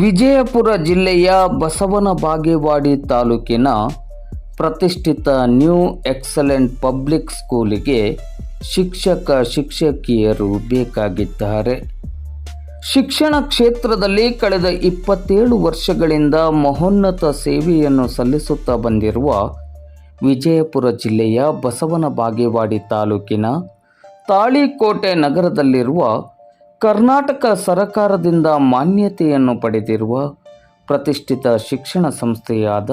ವಿಜಯಪುರ ಜಿಲ್ಲೆಯ ಬಸವನ ಬಾಗೇವಾಡಿ ತಾಲೂಕಿನ ಪ್ರತಿಷ್ಠಿತ ನ್ಯೂ ಎಕ್ಸಲೆಂಟ್ ಪಬ್ಲಿಕ್ ಸ್ಕೂಲಿಗೆ ಶಿಕ್ಷಕ ಶಿಕ್ಷಕಿಯರು ಬೇಕಾಗಿದ್ದಾರೆ. ಶಿಕ್ಷಣ ಕ್ಷೇತ್ರದಲ್ಲಿ ಕಳೆದ ಇಪ್ಪತ್ತೇಳು ವರ್ಷಗಳಿಂದ ಮಹೋನ್ನತ ಸೇವೆಯನ್ನು ಸಲ್ಲಿಸುತ್ತಾ ಬಂದಿರುವ ವಿಜಯಪುರ ಜಿಲ್ಲೆಯ ಬಸವನ ಬಾಗೇವಾಡಿ ತಾಲೂಕಿನ ತಾಳಿಕೋಟೆ ನಗರದಲ್ಲಿರುವ ಕರ್ನಾಟಕ ಸರಕಾರದಿಂದ ಮಾನ್ಯತೆಯನ್ನು ಪಡೆದಿರುವ ಪ್ರತಿಷ್ಠಿತ ಶಿಕ್ಷಣ ಸಂಸ್ಥೆಯಾದ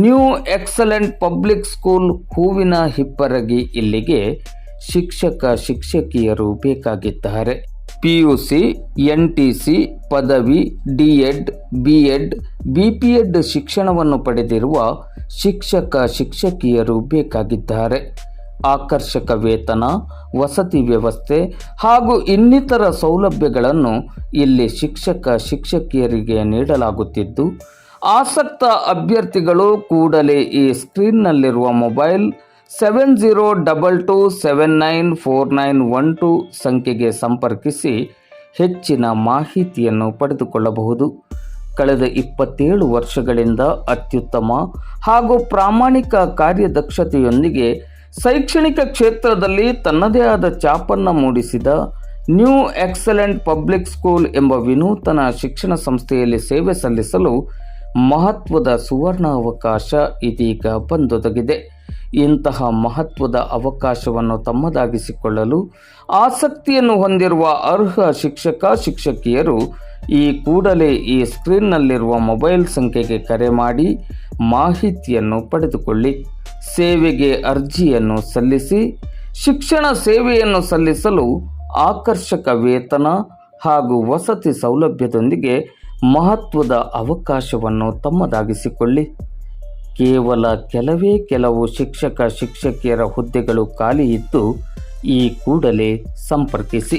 ನ್ಯೂ ಎಕ್ಸಲೆಂಟ್ ಪಬ್ಲಿಕ್ ಸ್ಕೂಲ್ ಹೂವಿನ ಹಿಪ್ಪರಗಿ ಇಲ್ಲಿಗೆ ಶಿಕ್ಷಕ ಶಿಕ್ಷಕಿಯರು ಬೇಕಾಗಿದ್ದಾರೆ. P U C N T C ಪದವಿ D Ed B Ed B P Ed ಶಿಕ್ಷಣವನ್ನು ಪಡೆದಿರುವ ಶಿಕ್ಷಕ ಶಿಕ್ಷಕಿಯರು ಬೇಕಾಗಿದ್ದಾರೆ. ಆಕರ್ಷಕ ವೇತನ, ವಸತಿ ವ್ಯವಸ್ಥೆ ಹಾಗೂ ಇನ್ನಿತರ ಸೌಲಭ್ಯಗಳನ್ನು ಇಲ್ಲಿ ಶಿಕ್ಷಕ, ಶಿಕ್ಷಕಿಯರಿಗೆ ನೀಡಲಾಗುತ್ತಿದ್ದು, ಆಸಕ್ತ ಅಭ್ಯರ್ಥಿಗಳು ಕೂಡಲೇ ಈ ಸ್ಕ್ರೀನ್ನಲ್ಲಿರುವ mobile seven zero double two seven nine four nine one two ಸಂಖ್ಯೆಗೆ ಸಂಪರ್ಕಿಸಿ ಹೆಚ್ಚಿನ ಮಾಹಿತಿಯನ್ನು ಪಡೆದುಕೊಳ್ಳಬಹುದು. ಕಳೆದ ಇಪ್ಪತ್ತೇಳು ವರ್ಷಗಳಿಂದ ಅತ್ಯುತ್ತಮ ಹಾಗೂ ಪ್ರಾಮಾಣಿಕ ಕಾರ್ಯದಕ್ಷತೆಯೊಂದಿಗೆ ಶೈಕ್ಷಣಿಕ ಕ್ಷೇತ್ರದಲ್ಲಿ ತನ್ನದೇ ಆದ ಛಾಪನ್ನು ಮೂಡಿಸಿದ ನ್ಯೂ ಎಕ್ಸಲೆಂಟ್ ಪಬ್ಲಿಕ್ ಸ್ಕೂಲ್ ಎಂಬ ವಿನೂತನ ಶಿಕ್ಷಣ ಸಂಸ್ಥೆಯಲ್ಲಿ ಸೇವೆ ಸಲ್ಲಿಸಲು ಮಹತ್ವದ ಸುವರ್ಣ ಅವಕಾಶ ಇದೀಗ ಬಂದೊದಗಿದೆ. ಇಂತಹ ಮಹತ್ವದ ಅವಕಾಶವನ್ನು ತಮ್ಮದಾಗಿಸಿಕೊಳ್ಳಲು ಆಸಕ್ತಿಯನ್ನು ಹೊಂದಿರುವ ಅರ್ಹ ಶಿಕ್ಷಕ, ಶಿಕ್ಷಕಿಯರು ಈ ಕೂಡಲೇ ಈ ಸ್ಕ್ರೀನ್ನಲ್ಲಿರುವ ಮೊಬೈಲ್ ಸಂಖ್ಯೆಗೆ ಕರೆ ಮಾಡಿ ಮಾಹಿತಿಯನ್ನು ಪಡೆದುಕೊಳ್ಳಿ. ಸೇವೆಗೆ ಅರ್ಜಿಯನ್ನು ಸಲ್ಲಿಸಿ, ಶಿಕ್ಷಣ ಸೇವೆಯನ್ನು ಸಲ್ಲಿಸಲು ಆಕರ್ಷಕ ವೇತನ ಹಾಗೂ ವಸತಿ ಸೌಲಭ್ಯದೊಂದಿಗೆ ಮಹತ್ವದ ಅವಕಾಶವನ್ನು ತಮ್ಮದಾಗಿಸಿಕೊಳ್ಳಿ. ಕೇವಲ ಕೆಲವೇ ಕೆಲವು ಶಿಕ್ಷಕ, ಶಿಕ್ಷಕಿಯರ ಹುದ್ದೆಗಳು ಖಾಲಿ ಇದ್ದು, ಈ ಕೂಡಲೇ ಸಂಪರ್ಕಿಸಿ.